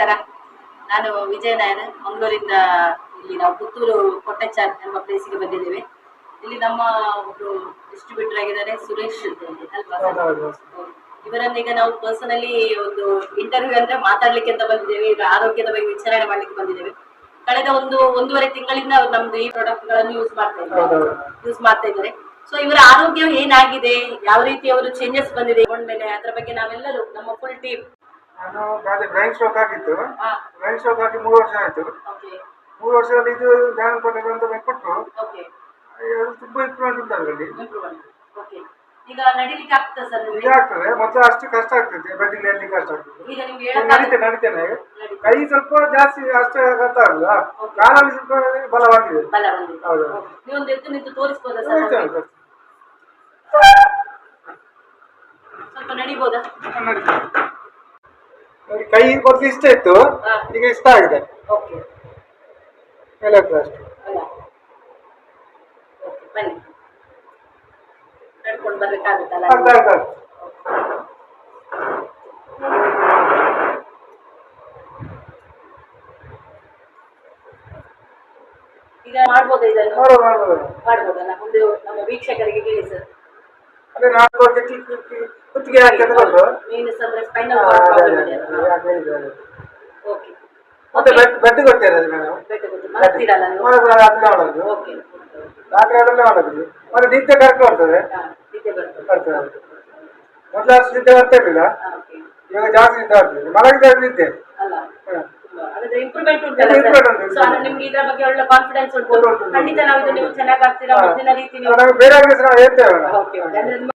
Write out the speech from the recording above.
ನಮಸ್ಕಾರ. ನಾನು ವಿಜಯ ನಾಯರ್ ಮಂಗಳೂರಿಂದ ಇಲ್ಲಿ ನಾವು ಪುತ್ತೂರು ಕೊಟ್ಟಚಾರ್ ಎಂಬ ಪ್ಲೇಸಿಗೆ ಬಂದಿದ್ದೇವೆ. ಇಲ್ಲಿ ನಮ್ಮ ಒಬ್ರು ಡಿಸ್ಟ್ರಿಬ್ಯೂಟರ್ ಆಗಿದ್ದಾರೆ ಸುರೇಶ್ ಇವರನ್ನ ಈಗ ನಾವು ಪರ್ಸನಲಿ ಒಂದು ಇಂಟರ್ವ್ಯೂ ಅಂದ್ರೆ ಮಾತಾಡ್ಲಿಕ್ಕೆ ಅಂತ ಬಂದಿದ್ದೇವೆ ಈಗ ಆರೋಗ್ಯದ ಬಗ್ಗೆ ವಿಚಾರಣೆ ಮಾಡ್ಲಿಕ್ಕೆ ಬಂದಿದ್ದೇವೆ. ಕಳೆದ ಒಂದು ಒಂದೂವರೆ ತಿಂಗಳಿಂದ ಅವ್ರು ನಮ್ದು ಈ ಪ್ರಾಡಕ್ಟ್ಗಳನ್ನು ಯೂಸ್ ಮಾಡ್ತಾ ಇದ್ದಾರೆ. ಯೂಸ್ ಮಾಡ್ತಾ ಇದ್ದಾರೆ. ಸೊ ಇವರ ಆರೋಗ್ಯ ಏನಾಗಿದೆ? ಯಾವ ರೀತಿ ಅವರು ಚೇಂಜಸ್ ಬಂದಿದೆ? ಮೇಲೆ ಅದ್ರ ಬಗ್ಗೆ ನಾವೆಲ್ಲರೂ ನಮ್ಮ ಫುಲ್ ಟೀಮ್ ನಾನು ಗಾಡಿ ಬ್ರೈನ್ ಸ್ಟ್ರೋಕ್ ಆಗಿತ್ತು. ಬ್ಯಾಂಕ್ ಬ್ರೈನ್ ಸ್ಟ್ರೋಕ್ ಆಗಿ ಮೂರು ವರ್ಷ ಆಯಿತು. ಮೂರು ವರ್ಷದಲ್ಲಿ ಇದು ಧ್ಯಾನ ಕೊಟ್ಟರು ಓಕೆ ಅದು ತುಂಬ ಇಂಪ್ರೂವ್ಮೆಂಟ್ ಉಂಟು ಅದರಲ್ಲಿ. ಈಗ ನಡಿಲಿಕ್ಕೆ ಆಗ್ತದೆ ಸರ್ ಈಗ ಆಗ್ತದೆ. ಮೊದಲು ಅಷ್ಟು ಕಷ್ಟ ಆಗ್ತದೆ. ಬೆಡ್ಡಿಂಗ್ ಕಷ್ಟ ಆಗ್ತದೆ? ಈಗ ನಡೀತೇನೆ ಕೈ ಸ್ವಲ್ಪ ಜಾಸ್ತಿ ಅಷ್ಟು ಗೊತ್ತಾಗಲ್ಲ ಕಾಲಲ್ಲಿ ಸ್ವಲ್ಪ ಬಲವಾಗಿದೆ. ಬಲ ಬಂದಿದೆ. ಹೌದು. ನೀವೊಂದು ಎದ್ದು ನಿಂತು ತೋರಿಸ್ಬೋದಾ? ಸರ್. ಸ್ವಲ್ಪ ನಡಿಬೋದಾ? ನಡೀತೇನೆ. ಕೈ ಮೊದಲು ಇಷ್ಟ ಇತ್ತು. ಈಗ ಇಷ್ಟ ಆಗಿದೆ. ಅಷ್ಟು. ಓಕೆ ಬನ್ನಿ. ನಡ್ಕೊಂಡು ಬರ್ಬೇಕಾಗುತ್ತಲ್ಲ? ಈಗ ಮಾಡ್ಬೋದ ಇದನ್ನು ಮಾಡ್ಬೋದಲ್ಲ? ಒಂದು ನಮ್ಮ ವೀಕ್ಷಕರಿಗೆ ಕೇಳಿ ಸರ್. ಅದೇ ನಾಲ್ಕು ವರ್ಷ ಕುತ್ತಿಗೆ ಅಂದ್ರೆ. ಓಕೆ ಮತ್ತೆ ಬೆಡ್ ಬೆಡ್ ಮೇಡಮ್ ಮಾಡೋದು. ರಾತ್ರಿ ಅದನ್ನ ಮಾಡೋದು. ಮತ್ತೆ ನಿದ್ದೆ ಕರೆಕ್ಟ್ ಬರ್ತದೆ. ಬರ್ತದೆ. ನಿದ್ದೆ ಬರ್ತಾ ಇರ್ಲಿಲ್ಲ. ಇವಾಗ ಜಾಸ್ತಿ ನಿದ್ದೆ ಬರ್ತದೆ ಮಲಗಿದ ನಿದ್ದೆ. ಹ. ಇಂಪ್ರೂವ್ಮೆಂಟ್ ಉಂಟಲ್ಲ ಸೊ ನಿಮ್ಗೆ ಇದ್ರ ಬಗ್ಗೆ ಒಳ್ಳೆ ಕಾನ್ಫಿಡೆನ್ಸ್ ಉಂಟು. ಖಂಡಿತ ನಾವು ಇದು ನೀವು ಚೆನ್ನಾಗಿ ಆಗ್ತೀರಾ. ಮೊದಲಿನ ರೀತಿ ನೀವು ನಾವು ಬೇರೆ ಸಹ ಹೇಳ್ತೇವೆ